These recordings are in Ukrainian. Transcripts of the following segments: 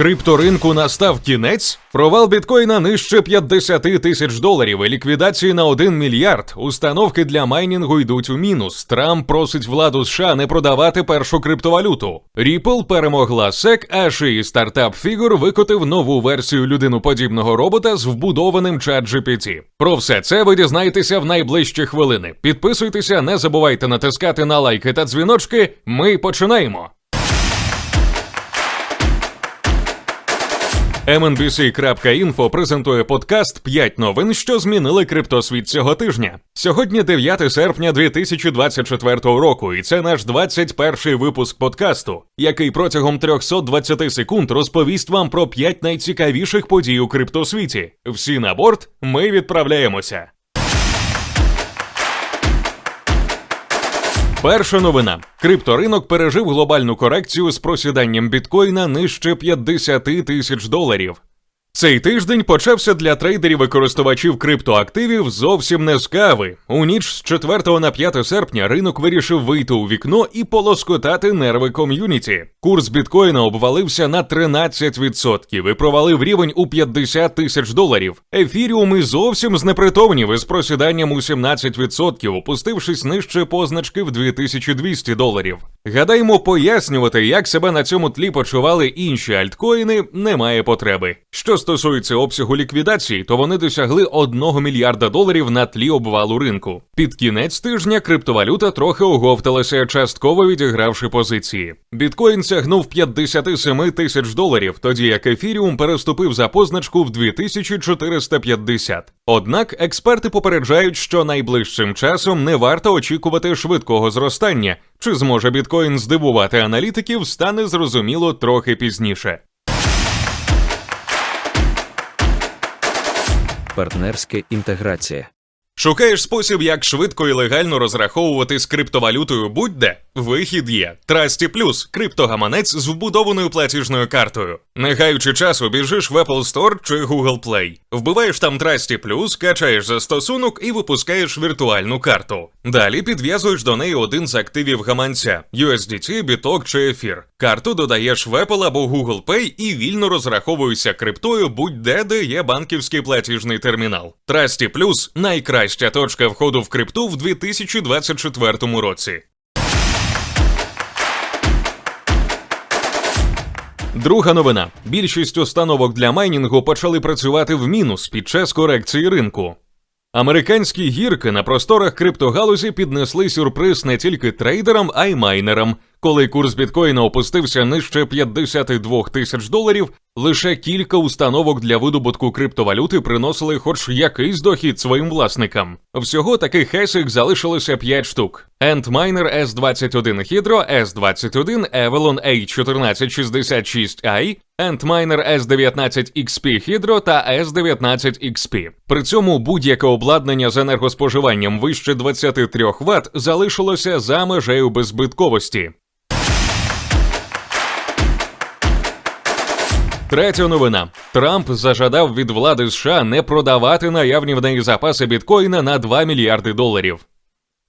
Крипторинку настав кінець. Провал біткоїна нижче 50 тисяч доларів і ліквідації на 1 мільярд. Установки для майнінгу йдуть у мінус. Трамп просить владу США не продавати першу криптовалюту. Ripple перемогла SEC, а й стартап Figure викотив нову версію людиноподібного робота з вбудованим чат GPT. Про все це ви дізнаєтеся в найближчі хвилини. Підписуйтеся, не забувайте натискати на лайки та дзвіночки. Ми починаємо. MNBC.info презентує подкаст «5 новин, що змінили криптосвіт цього тижня. Сьогодні 9 серпня 2024 року, і це наш 21 випуск подкасту, який протягом 320 секунд розповість вам про 5 найцікавіших подій у криптосвіті. Всі на борт, ми відправляємося. Перша новина: крипторинок пережив глобальну корекцію з просіданням біткоїна нижче 50 тисяч доларів. Цей тиждень почався для трейдерів і користувачів криптоактивів зовсім не з кави. У ніч з 4 на 5 серпня ринок вирішив вийти у вікно і полоскотати нерви ком'юніті. Курс біткоїна обвалився на 13% і провалив рівень у 50 тисяч доларів. Ефіріум і зовсім знепритомнів із просіданням у 17%, опустившись нижче позначки в 2200 доларів. Гадаємо, пояснювати, як себе на цьому тлі почували інші альткоїни, немає потреби. Що стосується обсягу ліквідації, то вони досягли 1 мільярда доларів на тлі обвалу ринку. Під кінець тижня криптовалюта трохи оговталася, частково відігравши позиції. Біткоін сягнув 57 тисяч доларів, тоді як ефіріум переступив за позначку в 2450. Однак експерти попереджають, що найближчим часом не варто очікувати швидкого зростання. Чи зможе біткоін здивувати аналітиків, стане зрозуміло трохи пізніше. Партнерська інтеграція. Шукаєш спосіб, як швидко і легально розраховувати з криптовалютою будь-де? Вихід є. Trusty Plus – криптогаманець з вбудованою платіжною картою. Не гаючи часу, біжиш в Apple Store чи Google Play. Вбиваєш там Trusty Plus, качаєш застосунок і випускаєш віртуальну карту. Далі підв'язуєш до неї один з активів гаманця USDT, біток чи ефір. Карту додаєш в Apple або Google Pay і вільно розраховуєшся криптою будь-де, де є банківський платіжний термінал. Trusty Plus – найкраща точка входу в крипту в 2024 році. Друга новина: більшість установок для майнінгу почали працювати в мінус під час корекції ринку. Американські гірки на просторах криптогалузі піднесли сюрприз не тільки трейдерам, а й майнерам. Коли курс біткоїна опустився нижче 52 тисяч доларів, лише кілька установок для видобутку криптовалюти приносили хоч якийсь дохід своїм власникам. Всього таких хесик залишилося 5 штук: Antminer S21 Hydro, S21, Avalon A1466i, Antminer S19 XP Hydro та S19 XP. При цьому будь-яке обладнання з енергоспоживанням вище 23 Вт залишилося за межею беззбитковості. Третя новина: Трамп зажадав від влади США не продавати наявні в неї запаси біткоїна на 2 мільярди доларів.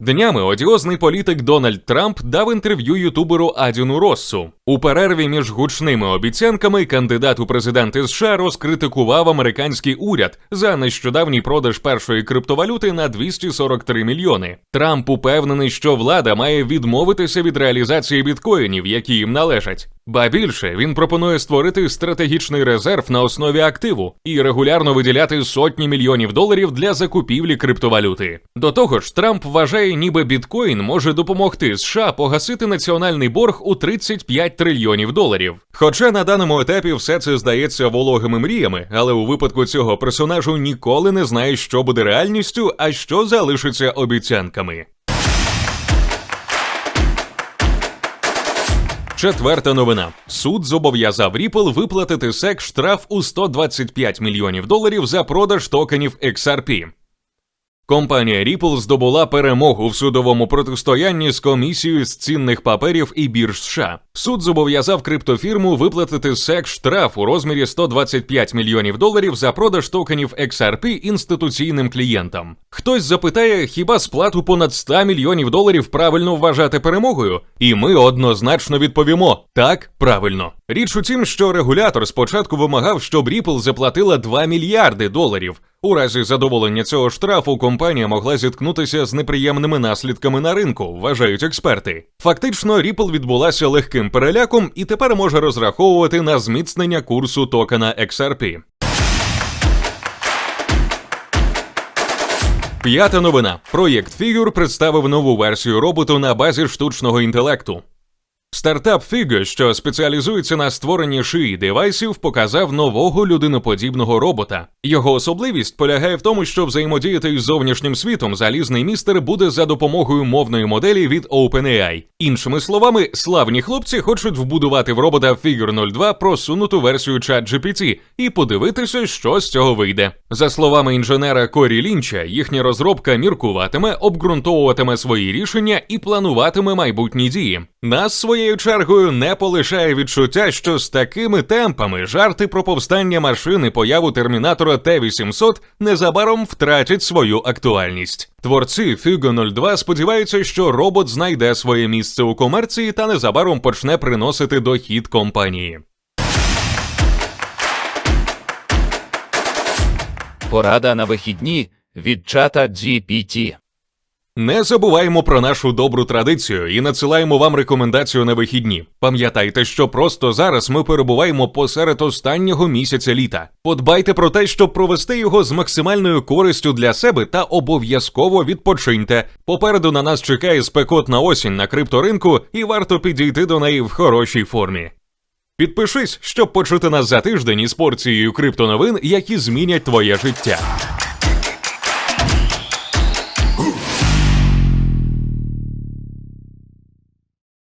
Днями одіозний політик Дональд Трамп дав інтерв'ю ютуберу Адіну Россу. У перерві між гучними обіцянками кандидат у президенти США розкритикував американський уряд за нещодавній продаж першої криптовалюти на 243 мільйони. Трамп упевнений, що влада має відмовитися від реалізації біткоїнів, які їм належать. Ба більше він пропонує створити стратегічний резерв на основі активу і регулярно виділяти сотні мільйонів доларів для закупівлі криптовалюти. До того ж, Трамп вважає, ніби біткоін може допомогти США погасити національний борг у 35 трильйонів доларів. Хоча на даному етапі все це здається вологими мріями, але у випадку цього персонажу ніколи не знає, що буде реальністю, а що залишиться обіцянками. Четверта новина: суд зобов'язав Ripple виплатити SEC штраф у 125 мільйонів доларів за продаж токенів XRP. Компанія Ripple здобула перемогу в судовому протистоянні з комісією з цінних паперів і бірж США. Суд зобов'язав криптофірму виплатити сек штраф у розмірі 125 мільйонів доларів за продаж токенів XRP інституційним клієнтам. Хтось запитає, хіба сплату понад 100 мільйонів доларів правильно вважати перемогою? І ми однозначно відповімо: так, правильно. Річ у тім, що регулятор спочатку вимагав, щоб Ripple заплатила 2 мільярди доларів. У разі задоволення цього штрафу компанія могла зіткнутися з неприємними наслідками на ринку, вважають експерти. Фактично, Ripple відбулася легким переляком і тепер може розраховувати на зміцнення курсу токена XRP. П'ята новина. Проєкт Figure представив нову версію роботу на базі штучного інтелекту. Стартап Figure, що спеціалізується на створенні шиї девайсів, показав нового людиноподібного робота. Його особливість полягає в тому, що взаємодіяти із зовнішнім світом залізний містер буде за допомогою мовної моделі від OpenAI. Іншими словами, славні хлопці хочуть вбудувати в робота Figure 02 просунуту версію ChatGPT і подивитися, що з цього вийде. За словами інженера Корі Лінча, їхня розробка міркуватиме, обґрунтовуватиме свої рішення і плануватиме майбутні дії. Нас своєю чергою не полишає відчуття, що з такими темпами жарти про повстання машини появу термінатора Т-800 незабаром втратять свою актуальність. Творці Figo 02 сподіваються, що робот знайде своє місце у комерції та незабаром почне приносити дохід компанії. Порада на вихідні від чата GPT. Не забуваємо про нашу добру традицію і надсилаємо вам рекомендацію на вихідні. Пам'ятайте, що просто зараз ми перебуваємо посеред останнього місяця літа. Подбайте про те, щоб провести його з максимальною користю для себе та обов'язково відпочиньте. Попереду на нас чекає спекотна осінь на крипторинку, і варто підійти до неї в хорошій формі. Підпишись, щоб почути нас за тиждень із порцією криптоновин, які змінять твоє життя.